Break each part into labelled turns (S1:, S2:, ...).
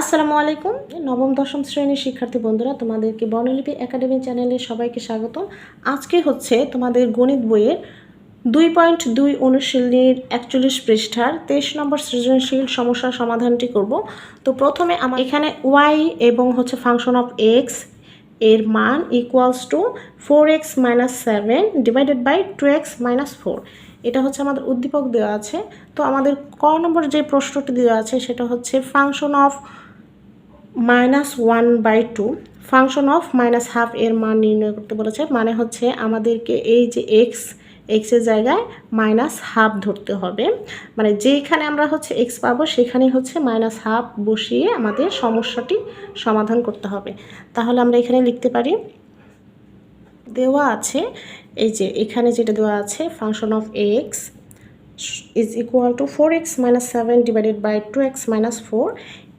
S1: আসসালামু আলাইকুম। নবম, দশম শ্রেণির শিক্ষার্থী বন্ধুরা, তোমাদেরকে বর্ণলিপি একাডেমি চ্যানেলে সবাইকে স্বাগত আজকে হচ্ছে তোমাদের গণিত বইয়ের দুই পয়েন্ট দুই অনুশীলনীর একচল্লিশ পৃষ্ঠার তেইশ নম্বর সৃজনশীল সমস্যার সমাধানটি করব। তো প্রথমে আমার এখানে ওয়াই এবং হচ্ছে ফাংশন অফ এক্সের মান equals to four x minus seven divided by two x minus four এটা হচ্ছে আমাদের উদ্দীপক দেওয়া আছে। তো আমাদের ক নম্বর যে প্রশ্নটি দেওয়া আছে, সেটা হচ্ছে function of minus one by two. Function of minus half এর মান নির্ণয় করতে বলেছে। মানে হচ্ছে আমাদেরকে এই যে এক্স এক্সের জায়গায় মাইনাস হাফ ধরতে হবে। মানে যেখানে আমরা হচ্ছে এক্স পাবো, সেখানেই হচ্ছে মাইনাস হাফ বসিয়ে আমাদের সমস্যাটি সমাধান করতে হবে। তাহলে আমরা এখানে লিখতে পারি, দেওয়া আছে, এই যে এখানে যেটা দেওয়া আছে, function of x is equal to four x minus seven divided by two x minus four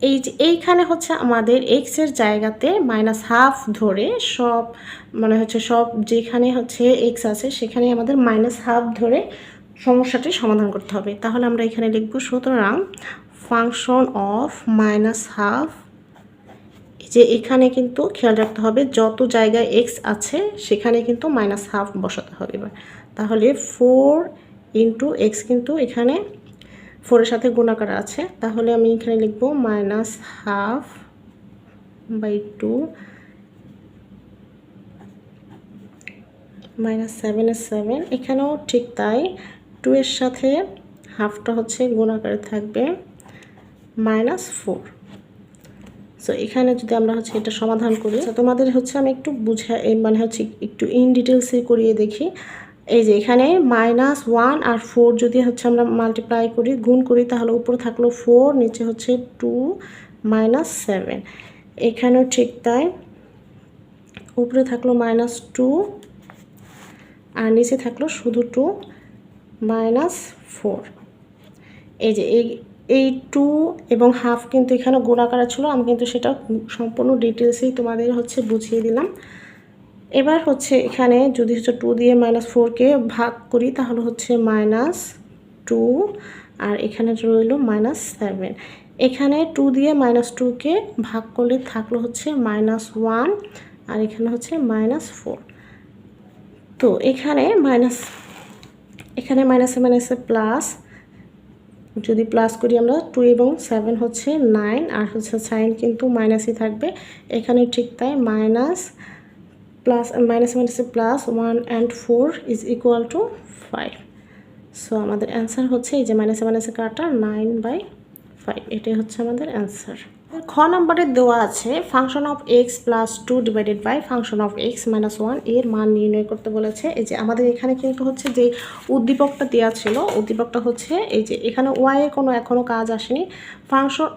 S1: এই যে এইখানে হচ্ছে আমাদের এক্সের জায়গাতে মাইনাস হাফ ধরে সব মানে হচ্ছে সব যেখানে হচ্ছে এক্স আছে সেখানে আমাদের মাইনাস হাফ ধরে সমস্যাটি সমাধান করতে হবে। তাহলে আমরা এখানে লিখব, সুতরাং ফাংশন অফ মাইনাস হাফ যে এখানে কিন্তু খেয়াল রাখতে হবে যত জায়গায় এক্স আছে সেখানে কিন্তু মাইনাস হাফ বসাতে হবে এবার। তাহলে ফোর ইন্টু এক্স কিন্তু এখানে ফোরের সাথে গুণাকার আছে। তাহলে আমি এখানে লিখব minus half by two minus সেভেনের সেভেন। এখানেও ঠিক তাই। টু এর সাথে হাফটা হচ্ছে গুণাকারে থাকবে মাইনাস ফোর। সো এখানে যদি আমরা হচ্ছে এটা সমাধান করি তোমাদের হচ্ছে আমি একটু বুঝা মানে হচ্ছে একটু ইন ডিটেলসে করিয়ে দেখি। এই যে এখানে মাইনাস ওয়ান আর ফোর যদি হচ্ছে আমরা মাল্টিপ্লাই করি, গুণ করি, তাহলে উপরে থাকল ফোর নিচে হচ্ছে টু মাইনাস সেভেন এখানেও ঠিক তাই। উপরে থাকল মাইনাস টু আর নিচে থাকল শুধু টু মাইনাস ফোর এই যে এই এই টু এবং হাফ কিন্তু এখানে গোড়া করা ছিল, আমি কিন্তু সেটা সম্পূর্ণ ডিটেলসেই তোমাদের হচ্ছে বুঝিয়ে দিলাম। এবার হচ্ছে এখানে যদি হচ্ছে টু দিয়ে মাইনাস ফোরকে ভাগ করি, তাহলে হচ্ছে মাইনাস টু আর এখানে রইল মাইনাস সেভেন এখানে টু দিয়ে মাইনাস টুকে ভাগ করলে থাকল হচ্ছে মাইনাস ওয়ান আর এখানে হচ্ছে মাইনাস ফোর তো এখানে মাইনাস এখানে মাইনাসে মাইনাসে প্লাস যদি প্লাস করি আমরা টু এবং সেভেন হচ্ছে নাইন আর হচ্ছে সাইন কিন্তু মাইনাসই থাকবে। এখানে ঠিক তাই মাইনাস প্লাস মাইনাস মাইনাসে plus one and four is equal to five so আমাদের অ্যান্সার হচ্ছে এই যে মাইনাসে মাইনাসে কাটা নাইন বাই ফাইভ এটাই হচ্ছে আমাদের অ্যান্সার খ নম্বরে দেওয়া আছে function of x plus two divided by function of x minus ওয়ানের মান নির্ণয় করতে বলেছে। এই যে আমাদের এখানে কিন্তু হচ্ছে যে উদ্দীপকটা দেওয়া ছিল, উদ্দীপকটা হচ্ছে এই যে এখানে ওয়াই এ কোনো এখনও কাজ আসেনি। Function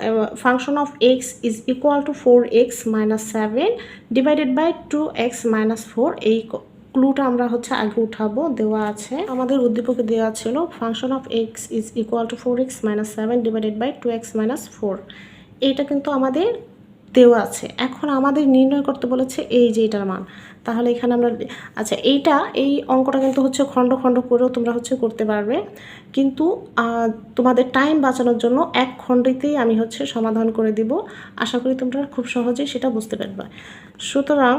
S1: function of x is equal to four x minus seven divided by two x minus four এই ক্লুটা আমরা হচ্ছে আগে উঠাবো, দেওয়া আছে। আমাদের উদ্দীপকে দেওয়া ছিল function of x is equal to four x minus seven divided by two x minus four এইটা কিন্তু আমাদের দেওয়া আছে। এখন আমাদের নির্ণয় করতে বলেছে এই যে এটার মান। তাহলে এখানে আমরা আচ্ছা এইটা, এই অঙ্কটা কিন্তু হচ্ছে খণ্ড খণ্ড করেও তোমরা হচ্ছে করতে পারবে। কিন্তু তোমাদের টাইম বাঁচানোর জন্য এক খণ্ডেতেই আমি হচ্ছে সমাধান করে দিব। আশা করি তোমরা খুব সহজেই সেটা বুঝতে পারবে। সুতরাং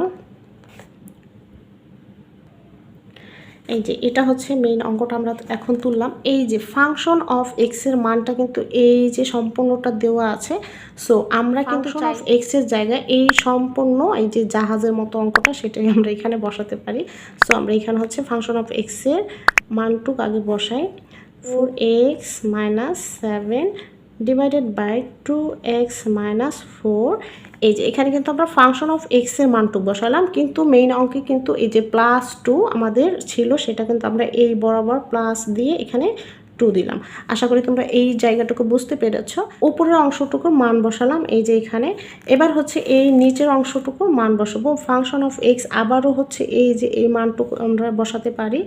S1: এই যে এটা হচ্ছে মেইন অঙ্কটা আমরা এখন তুললাম। এই যে ফাংশন অফ এক্সের মানটা কিন্তু এই যে সম্পূর্ণটা দেওয়া আছে। সো আমরা কিন্তু অফ এক্সের জায়গায় এই সম্পূর্ণ এই যে জাহাজের মতো অঙ্কটা সেটাই আমরা এখানে বসাতে পারি। সো আমরা এখানে হচ্ছে ফাংশন অফ এক্সের মানটুক আগে বসাই। Four x minus seven divided by two x minus four এই যে, এখানে কিন্তু আমরা ফাংশন অফ এক্সের মানটুক বসালাম, কিন্তু মেইন অঙ্কে কিন্তু এই যে প্লাস টু আমাদের ছিল, সেটা কিন্তু আমরা এই বরাবর প্লাস দিয়ে এখানে টু দিলাম। আশা করি তোমরা এই জায়গাটুকু বুঝতে পেরেছ। উপরের অংশটুকুর মান বসালাম, এই যে এখানে। এবার হচ্ছে এই নিচের অংশটুকুর মান বসাবো। ফাংশন অফ এক্স আবারও হচ্ছে এই যে এই মানটুকু আমরা বসাতে পারি।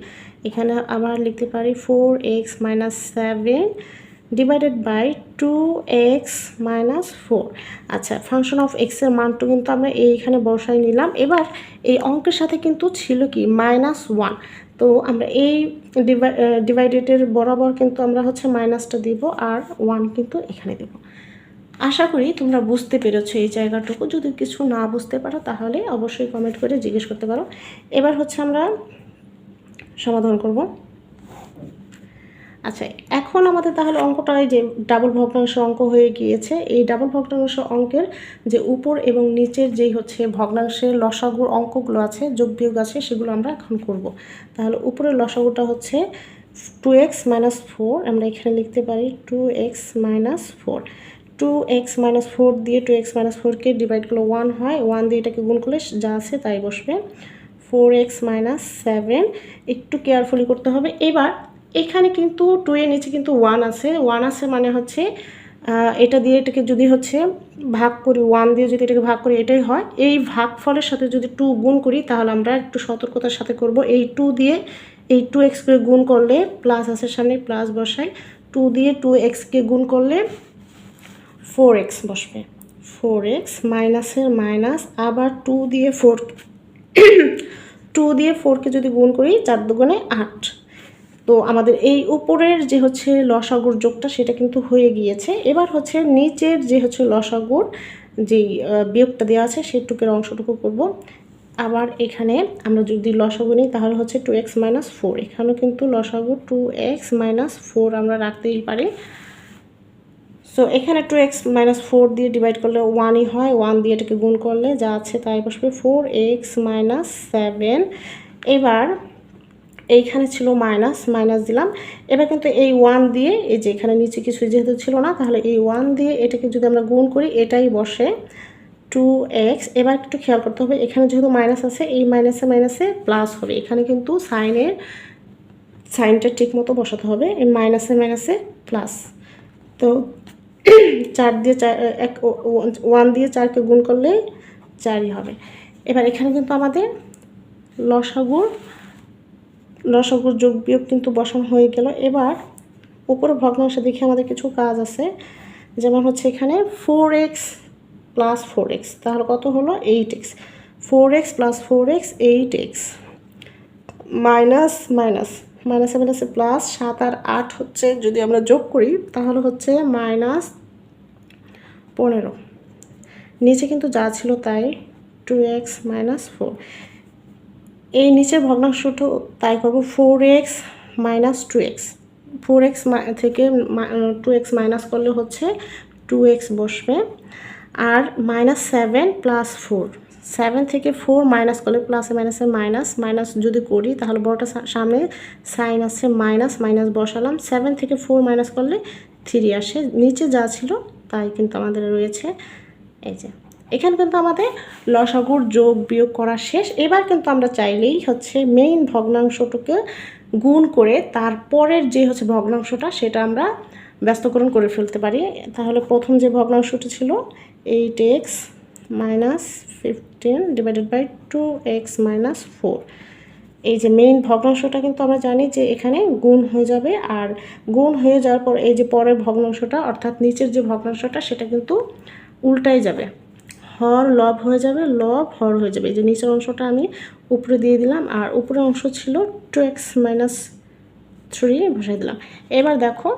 S1: এখানে আবার লিখতে পারি four x minus seven divided by two x minus four আচ্ছা ফাংশন অফ এক্সের মানটা কিন্তু আমরা এইখানে বসাই নিলাম। এবার এই অঙ্কের সাথে কিন্তু ছিল কি? মাইনাস ওয়ান তো আমরা এই ডিভাইডেডের বরাবর কিন্তু আমরা হচ্ছে মাইনাসটা দিব আর ওয়ান কিন্তু এখানে দেব। আশা করি তোমরা বুঝতে পেরেছ এই জায়গাটুকু। যদি কিছু না বুঝতে পারো তাহলে অবশ্যই কমেন্ট করে জিজ্ঞেস করতে পারো। এবার হচ্ছে আমরা সমাধান করব। আচ্ছা এখন আমাদের তাহলে অঙ্কটা যে ডাবল ভগ্নাংশ অঙ্ক হয়ে গিয়েছে। এই ডাবল ভগ্নাংশ অঙ্কের যে উপর এবং নিচের যেই হচ্ছে ভগ্নাংশের লসাগুর অঙ্কগুলো আছে, যোগ বিয়োগ আছে, সেগুলো আমরা এখন করব। তাহলে উপরের লসাগুটা হচ্ছে টু এক্স মাইনাস ফোর আমরা এখানে লিখতে পারি two x minus four two x minus four দিয়ে টু এক্স মাইনাস ফোরকে ডিভাইড করলে ওয়ান হয় ওয়ান দিয়ে এটাকে গুণ করলে যা আছে তাই বসবে। ফোর এক্স মাইনাস সেভেন একটু কেয়ারফুলি করতে হবে। এবার এখানে কিন্তু টু এর নিচে কিন্তু ওয়ান আছে। ওয়ান আছে মানে হচ্ছে এটা দিয়ে এটাকে যদি হচ্ছে ভাগ করি ওয়ান দিয়ে যদি এটাকে ভাগ করি, এটাই হয়। এই ভাগ ফলের সাথে যদি টু গুণ করি, তাহলে আমরা একটু সতর্কতার সাথে করব। এই টু দিয়ে এই টু এক্সকে গুণ করলে প্লাস আছে সামনে প্লাস বসাই টু দিয়ে টু এক্সকে গুণ করলে ফোর এক্স বসবে। ফোর এক্স মাইনাসের মাইনাস, আবার টু দিয়ে ফোর টু দিয়ে ফোরকে যদি গুণ করি, চার দুগুণে আট। তো আমাদের এই উপরের যে হচ্ছে লসাগুর যোগটা সেটা কিন্তু হয়ে গিয়েছে। এবার হচ্ছে নিচের যে হচ্ছে লসাগুর যেই বিয়োগটা দেওয়া আছে সেটুকের অংশটুকু করব। আবার এখানে আমরা যদি লসাগু নিই তাহলে হচ্ছে টু এক্স মাইনাস ফোর এখানেও কিন্তু লসাগু টু এক্স মাইনাস ফোর আমরা রাখতেই পারি। সো এখানে টু এক্স মাইনাস ফোর দিয়ে ডিভাইড করলে ওয়ানই হয়। ওয়ান দিয়ে এটাকে গুণ করলে যা আছে তাই বসবে ফোর এক্স মাইনাস সেভেন এবার এইখানে ছিল মাইনাস মাইনাস দিলাম। এবার কিন্তু এই ওয়ান দিয়ে, এই যে এখানে নিচে কিছু যেহেতু ছিল না, তাহলে এই ওয়ান দিয়ে এটাকে যদি আমরা গুণ করি, এটাই বসে টু এক্স এবার একটু খেয়াল করতে হবে, এখানে যেহেতু মাইনাস আছে, এই মাইনাসে মাইনাসে প্লাস হবে। এখানে কিন্তু সাইনের সাইনটা ঠিক মতো বসাতে হবে, এই মাইনাসে মাইনাসে প্লাস তো চার দিয়ে চার, এক ওয়ান দিয়ে চারকে গুণ করলে চারই হবে। এবার এখানে কিন্তু আমাদের লসাগুর লসাগুর যোগ বিয়োগ কিন্তু বসানো হয়ে গেল। এবার উপরে ভগ্নাংশ দেখে আমাদের কিছু কাজ আছে। যেমন হচ্ছে এখানে four x plus four x তাহলে কত হলো? Eight x four x plus four x eight x minus minus মাইনাসে মাইনাসে প্লাস সাত আর আট হচ্ছে, যদি আমরা যোগ করি, তাহলে হচ্ছে মাইনাস পনেরো। নিচে কিন্তু যা ছিল তাই টু এক্স মাইনাস ফোর এই নিচের ভগ্নাংশটা তাই করব four x minus two x four x থেকে টু এক্স মাইনাস করলে হচ্ছে টু এক্স বসবে। আর minus seven plus four seven থেকে ফোর মাইনাস করলে প্লাসে মাইনাসে মাইনাস মাইনাস যদি করি, তাহলে বড়টা সামনে সাইন আসছে মাইনাস মাইনাস বসালাম। সেভেন থেকে ফোর মাইনাস করলে থ্রি আসে। নিচে যা ছিল তাই কিন্তু আমাদের রয়েছে। এই যে। এখানে কিন্তু আমাদের লসাগুর যোগ বিয়োগ করা শেষ। এবার কিন্তু আমরা চাইলেই হচ্ছে মেইন ভগ্নাংশটুকে গুণ করে তারপরের যে হচ্ছে ভগ্নাংশটা সেটা আমরা ব্যস্তকরণ করে ফেলতে পারি। তাহলে প্রথম যে ভগ্নাংশটি ছিল eight x minus fifteen divided by two x minus four এই যে মেইন ভগ্নাংশটা কিন্তু আমরা জানি যে এখানে গুণ হয়ে যাবে আর গুণ হয়ে যাওয়ার পর এই যে পরের ভগ্নাংশটা অর্থাৎ নিচের যে ভগ্নাংশটা সেটা কিন্তু উল্টাই যাবে। হর লব হয়ে যাবে, লব হর হয়ে যাবে। এই যে নিচের অংশটা আমি উপরে দিয়ে দিলাম, আর উপরের অংশ ছিল টু এক্স মাইনাস থ্রি বসাই দিলাম। এবার দেখো,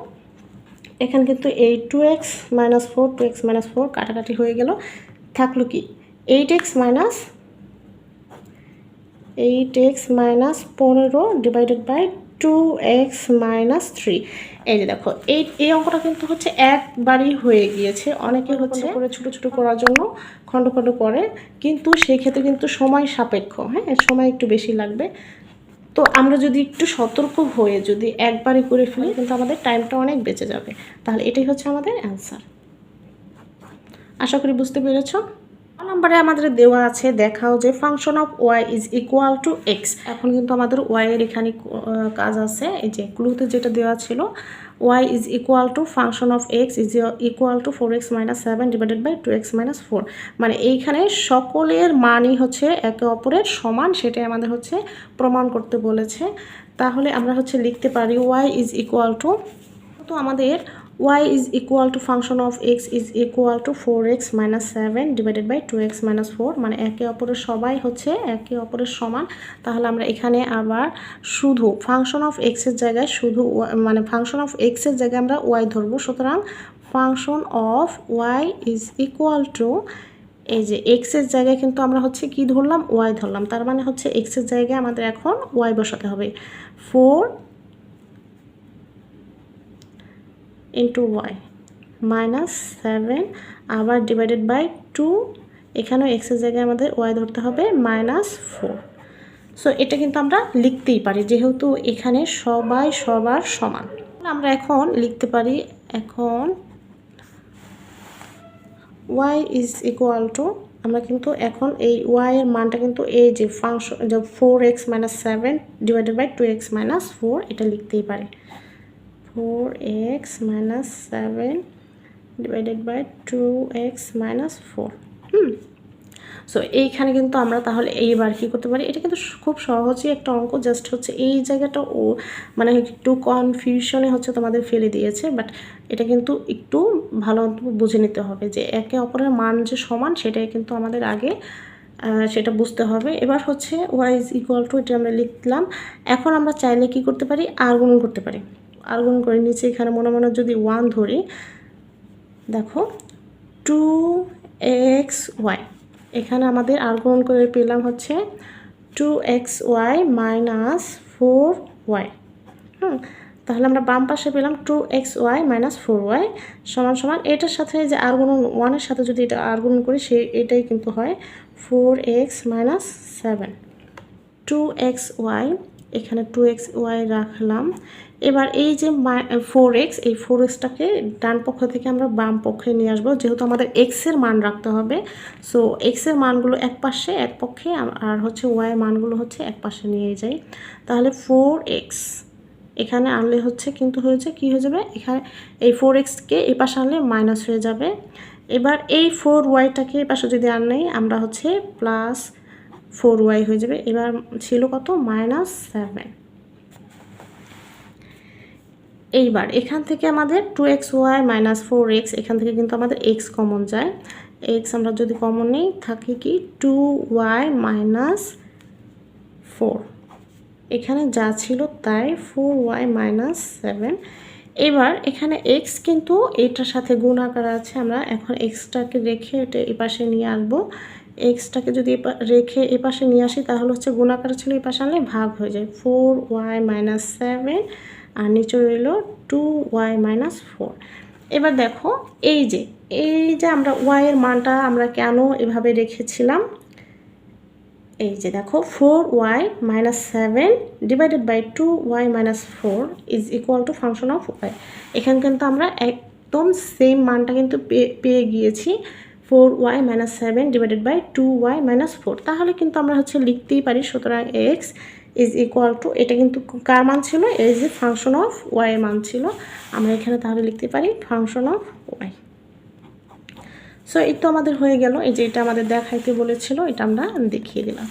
S1: এখানে কিন্তু এই two x minus four two x minus four কাটাকাটি হয়ে গেল। থাকল কি? Eight x minus eight x minus পনেরো divided by two x minus three এই যে দেখো এই এই অঙ্কটা কিন্তু হচ্ছে একবারই হয়ে গিয়েছে। অনেকে হচ্ছে করে ছোটো ছোটো করার জন্য খণ্ড খণ্ড করে। কিন্তু সেক্ষেত্রে কিন্তু সময় সাপেক্ষ হ্যাঁ? সময় একটু বেশি লাগবে। তো আমরা যদি একটু সতর্ক হয়ে যদি একবারই করে ফেলি কিন্তু আমাদের টাইমটা অনেক বেঁচে যাবে। তাহলে এটাই হচ্ছে আমাদের অ্যান্সার আশা করি বুঝতে পেরেছ? নাম্বারে আমাদের দেওয়া আছে, দেখাও যে function of y is equal to x এখন কিন্তু আমাদের ওয়াই এর এখানে কাজ আছে, এই যে ক্লুতে যেটা দেওয়া ছিল y is equal to function of x is equal to four x minus seven divided by two x minus four মানে এইখানে সকলের মানই হচ্ছে একে অপরের সমান, সেটাই আমাদের হচ্ছে প্রমাণ করতে বলেছে। তাহলে আমরা হচ্ছে লিখতে পারি ওয়াই ইজ ইকুয়াল টু তো আমাদের y is equal to function of x is equal to 4x minus 7 divided by 2x minus 4 মানে একে অপরের সবাই হচ্ছে একে অপরের সমান। তাহলে আমরা এখানে আবার শুধু ফাংশন অফ x এর জায়গায় শুধু মানে ফাংশন অফ x এর জায়গায় আমরা y ধরবো। সুতরাং function of y is equal to এই যে এক্সের জায়গায় কিন্তু আমরা হচ্ছে কি ধরলাম? ওয়াই ধরলাম। তার মানে হচ্ছে এক্সের জায়গায় আমাদের এখন ওয়াই বসাতে হবে। Four into y minus seven আবার ডিভাইডেড বাই টু এখানেও এক্সের জায়গায় আমাদের ওয়াই ধরতে হবে মাইনাস ফোর সো এটা কিন্তু আমরা লিখতেই পারি, যেহেতু এখানে সবাই সবার সমান। আমরা এখন লিখতে পারি, এখন ওয়াই ইজ ইকুয়াল টু আমরা কিন্তু এখন এই ওয়াই এর মানটা কিন্তু এই যে function four x minus seven divided by two x minus four এটা লিখতেই পারি। Four x minus seven divided by two x minus four hmm so এইখানে কিন্তু আমরা তাহলে এইবার কী করতে পারি? এটা কিন্তু খুব সহজই একটা অঙ্ক জাস্ট হচ্ছে এই জায়গাটা ও মানে একটু কনফিউশনে হচ্ছে তোমাদের ফেলে দিয়েছে বাট এটা কিন্তু একটু ভালো বুঝে নিতে হবে যে একে অপরের মান যে সমান, সেটাই কিন্তু আমাদের আগে সেটা বুঝতে হবে। এবার হচ্ছে ওয়াই ইজ ইকুয়াল টু এটা আমরা লিখলাম। এখন আমরা চাইলে কি করতে পারি? আর্গুন করতে পারি। আর্গুন করে নিচে এখানে মনে মনে যদি ওয়ান ধরি, দেখো টু এক্স ওয়াই এখানে আমাদের আর্গুমেন্ট করে পেলাম হচ্ছে two x y minus four y hmm, তাহলে আমরা বাম পাশে পেলাম two x y minus four y সমান সমান। এটার সাথে যে আর্গুন ওয়ানের সাথে যদি এটা আর্গুন করি, সে এটাই কিন্তু হয় four x minus seven two x y এখানে টু এক্স ওয়াই রাখলাম। এবার এই যে ফোর এক্স এই ফোর এক্সটাকে ডান পক্ষ থেকে আমরা বাম পক্ষে নিয়ে আসব। যেহেতু আমাদের এক্সের মান রাখতে হবে সো এক্সের মানগুলো এক পাশে, এক পক্ষে, আর হচ্ছে ওয়াই মানগুলো হচ্ছে এক পাশে নিয়ে যাই। তাহলে ফোর এক্স এখানে আনলে হচ্ছে কিন্তু হয়েছে কি হয়ে যাবে? এখানে এই ফোর এক্সকে এই পাশে আনলে মাইনাস হয়ে যাবে। এবার এই ফোর ওয়াইটাকে এই পাশে যদি আনলেই আমরা হচ্ছে প্লাস ফোর ওয়াই হয়ে যাবে। এবার ছিল কত? Minus seven. এইবার এখান থেকে আমাদের two x y minus four x, এখান থেকে কিন্তু আমাদের এক্স কমন যায়। এক্স আমরা যদি কমন নেই, থাকে কি? Two y minus four. এখানে যা ছিল তাই ফোর ওয়াই মাইনাস সেভেন। এবার এখানে এক্স কিন্তু এটার সাথে গুণ আকার আছে। আমরা এখন এক্সটাকে রেখে এটা এ পাশে নিয়ে আসব এক্সটাকে যদি রেখে এ পাশে নিয়ে আসি, তাহলে হচ্ছে গুণ আকার ছিল এ পাশে আনলে ভাগ হয়ে যায়। ফোর ওয়াই মাইনাস সেভেন আর নিচে রইল টু ওয়াই মাইনাস ফোর এবার দেখো, এই যে এই যে আমরা ওয়াইয়ের মানটা আমরা কেন এভাবে রেখেছিলাম? এই যে দেখো four y minus seven divided by two y minus four is equal to function of y এখানে কিন্তু আমরা একদম সেম মানটা কিন্তু পেয়ে গিয়েছি four y minus seven divided by two y minus four তাহলে কিন্তু আমরা হচ্ছে লিখতেই পারি, সুতরাং এক্স ইজ ইকুয়াল টু এটা কিন্তু কার মান ছিল? এই যে ফাংশন অফ ওয়াই মান ছিল। আমরা এখানে তাহলে লিখতে পারি ফাংশন অফ ওয়াই সো এই তো আমাদের হয়ে গেল। এই যে এটা আমাদের দেখাইতে বলেছিল, এটা আমরা দেখিয়ে দিলাম।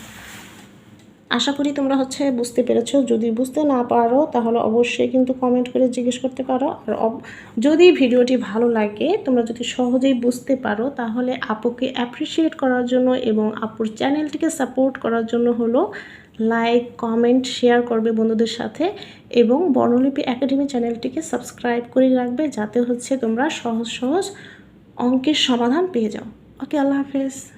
S1: আশা করি তোমরা হচ্ছে বুঝতে পেরেছ। যদি বুঝতে না পারো, তাহলে অবশ্যই কিন্তু কমেন্ট করে জিজ্ঞেস করতে পারো। আর যদি ভিডিওটি ভালো লাগে, তোমরা যদি সহজেই বুঝতে পারো, তাহলে আপুকে অ্যাপ্রিসিয়েট করার জন্য এবং আপুর চ্যানেলটিকে সাপোর্ট করার জন্য হলো লাইক কমেন্ট শেয়ার করবে বন্ধুদের সাথে এবং বর্ণলিপি একাডেমি চ্যানেলটিকে সাবস্ক্রাইব করে রাখবে, যাতে হচ্ছে তোমরা সহজ সহজ অঙ্কের সমাধান পেয়ে যাও। ওকে আল্লাহ হাফেজ।